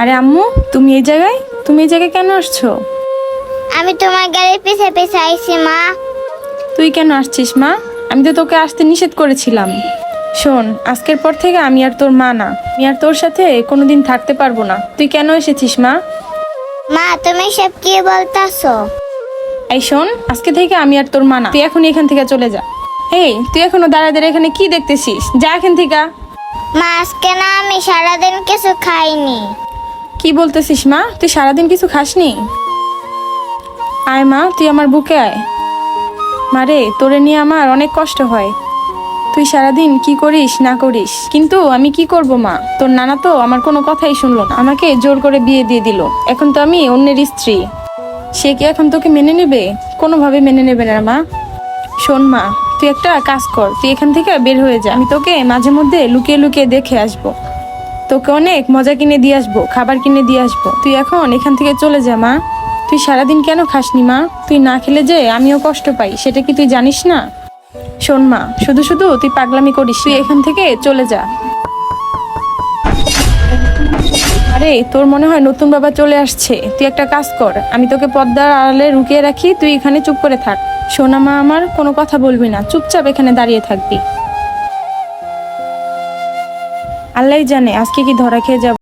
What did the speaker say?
আরে আম্মু তুমি এই জায়গায়? তুমি এই জায়গায় কেন আসছো? আমি তোমার গাড়ির পিছে পিছে আইছি মা। তুই কেন আসছিস মা? আমি তো তোকে আসতে নিষেধ করেছিলাম। শোন আজকের পর থেকে আমি আর তোর মা না। আমি আর তোর সাথে কোনোদিন থাকতে পারব না। তুই কেন এসেছিস মা? মা তুমি সব কি বলতাছো? এই শোন আজকে থেকে আমি আর তোর মা না। তুই এখন এখান থেকে চলে যা। এই তুই এখনও দাঁড়া দাঁড়া এখানে কি দেখতেছিস? যা এখান থেকে। মা আজকে না আমি সারাদিন কিছু খাইনি। কি বলতেছিস মা? তুই সারাদিন কিছু খাসনি? আয় মা, তুই আমার বুকে আয়। মারে তোরে নিয়ে আমার অনেক কষ্ট হয়। তুই সারাদিন কি করিস, না করিস? কিন্তু আমি কি করব মা? তোর নানা তো আমার কোনো কথাই শুনলো না। আমাকে জোর করে বিয়ে দিয়ে দিল। এখন তো আমি অন্যের স্ত্রী। সে কি এখন তোকে মেনে নেবে? কোনোভাবে মেনে নেবে না মা। শোন মা, তুই একটা কাজ কর। তুই এখান থেকে বের হয়ে যা। আমি তোকে মাঝে মধ্যে লুকিয়ে লুকিয়ে দেখে আসব। তোকে অনেক মজা কিনে দিয়ে আসব, খাবার কিনে দিয়ে আসব। তুই এখন এখান থেকে চলে যা, মা। তুই সারাদিন কেন খাসনি, মা? তুই না খেলে যে আমিও কষ্ট পাই, সেটা কি তুই জানিস না? শোন, মা, শুধু শুধু তুই পাগলামি করিস, তুই এখান থেকে চলে যা। আরে, তোর মনে হয় নতুন বাবা চলে আসছে? তুই একটা কাজ কর, আমি তোকে পদ্মার আড়ালে রুকিয়ে রাখি, তুই এখানে চুপ করে থাক। সোনা মা, আমার কোনো কথা বলবি না, চুপচাপ এখানে দাঁড়িয়ে থাকবি। আল্লাহ জানে আজকে কি ধরা খেয়ে যাব?